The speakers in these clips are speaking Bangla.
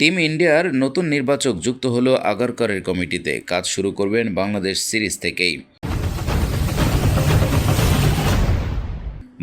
টিম ইন্ডিয়ার নতুন নির্বাচক যুক্ত হল আগারকরের কমিটিতে। কাজ শুরু করবেন বাংলাদেশ সিরিজ থেকেই।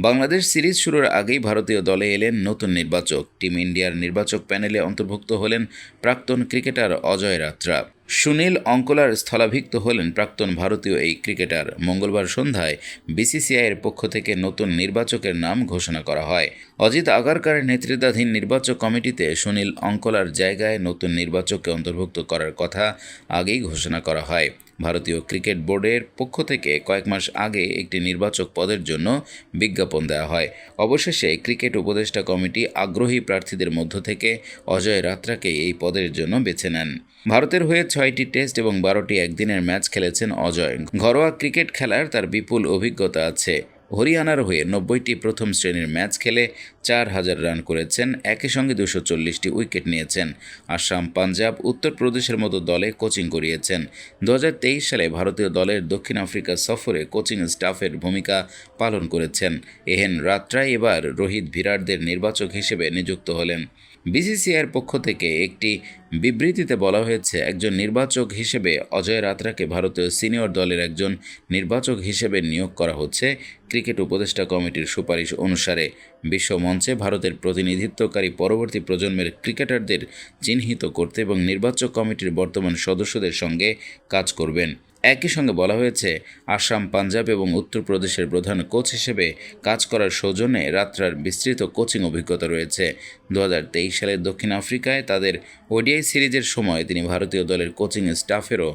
বাংলাদেশ সিরিজ শুরুর আগেই ভারতীয় দলে এলেন নতুন নির্বাচক। টিম ইন্ডিয়ার নির্বাচক প্যানেলে অন্তর্ভুক্ত হলেন প্রাক্তন ক্রিকেটার অজয় রাত্রা। সুনীল অঙ্কলার স্থলাভিক্ত হলেন প্রাক্তন ভারতীয় এই ক্রিকেটার। মঙ্গলবার সন্ধ্যায় বিসিসিআইয়ের পক্ষ থেকে নতুন নির্বাচকের নাম ঘোষণা করা হয়। অজিত আগারকারের নেতৃত্বাধীন নির্বাচক কমিটিতে সুনীল অঙ্কলার জায়গায় নতুন নির্বাচককে অন্তর্ভুক্ত করার কথা আগেই ঘোষণা করা হয়। ভারতীয় ক্রিকেট বোর্ডের পক্ষ থেকে কয়েক মাস আগে একটি নির্বাচক পদের জন্য বিজ্ঞাপন দেওয়া হয়। অবশেষে ক্রিকেট উপদেষ্টা কমিটি আগ্রহী প্রার্থীদের মধ্য থেকে অজয় রাত্রাকে এই পদের জন্য বেছে নেন। ভারতের হয়ে ছয়টি টেস্ট এবং বারোটি একদিনের ম্যাচ খেলেছেন অজয়। ঘরোয়া ক্রিকেট খেলার তার বিপুল অভিজ্ঞতা আছে। হরিয়ানার হয়ে নব্বইটি প্রথম শ্রেণির ম্যাচ খেলে চার হাজার রান করেছেন, একই সঙ্গে দুশো চল্লিশটি উইকেট নিয়েছেন। আসাম, পাঞ্জাব উত্তরপ্রদেশের মতো দলে কোচিং করিয়েছেন। দু হাজার তেইশ সালে ভারতীয় দলের দক্ষিণ আফ্রিকা সফরে কোচিং স্টাফের ভূমিকা পালন করেছেন। এহেন রাত্রায় এবার রোহিত ভিরাটদের নির্বাচক হিসেবে নিযুক্ত হলেন। বিসিসিআইয়ের পক্ষ থেকে একটি বিবৃতিতে বলা হয়েছে, একজন নির্বাচক হিসেবে অজয় রাত্রাকে ভারতীয় সিনিয়র দলের একজন নির্বাচক হিসেবে নিয়োগ করা হচ্ছে। ক্রিকেট উপদেষ্টা কমিটির সুপারিশ অনুসারে বিশ্ব মঞ্চে ভারতের প্রতিনিধিত্বকারী পরবর্তী প্রজন্মের ক্রিকেটারদের চিহ্নিত করতে এবং নির্বাচক কমিটির বর্তমান সদস্যদের সঙ্গে কাজ করবেন। একই সঙ্গে বলা হয়েছে, আসাম, পাঞ্জাব এবং উত্তরপ্রদেশের প্রধান কোচ হিসেবে কাজ করার সৌজন্যে রাত্রার বিস্তৃত কোচিং অভিজ্ঞতা রয়েছে। দু হাজার তেইশ সালে দক্ষিণ আফ্রিকায় তাদের ওডিআই সিরিজের সময় তিনি ভারতীয় দলের কোচিং স্টাফেরও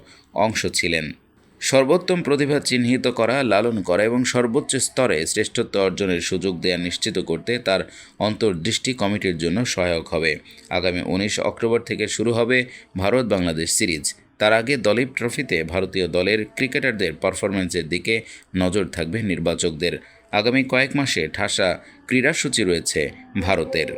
অংশ ছিলেন। সর্বোত্তম প্রতিভা চিহ্নিত করা, লালন করা এবং সর্বোচ্চ স্তরে শ্রেষ্ঠত্ব অর্জনের সুযোগ দেওয়া নিশ্চিত করতে তার অন্তর্দৃষ্টি কমিটির জন্য সহায়ক হবে। আগামী উনিশ অক্টোবর থেকে শুরু হবে ভারত বাংলাদেশ সিরিজ। তার আগে দলীপ ট্রফিতে ভারতীয় দলের ক্রিকেটারদের পারফরম্যান্সের দিকে নজর থাকবে নির্বাচকদের। আগামী কয়েক মাসে ঠাসা ক্রীড়াসূচি রয়েছে ভারতের।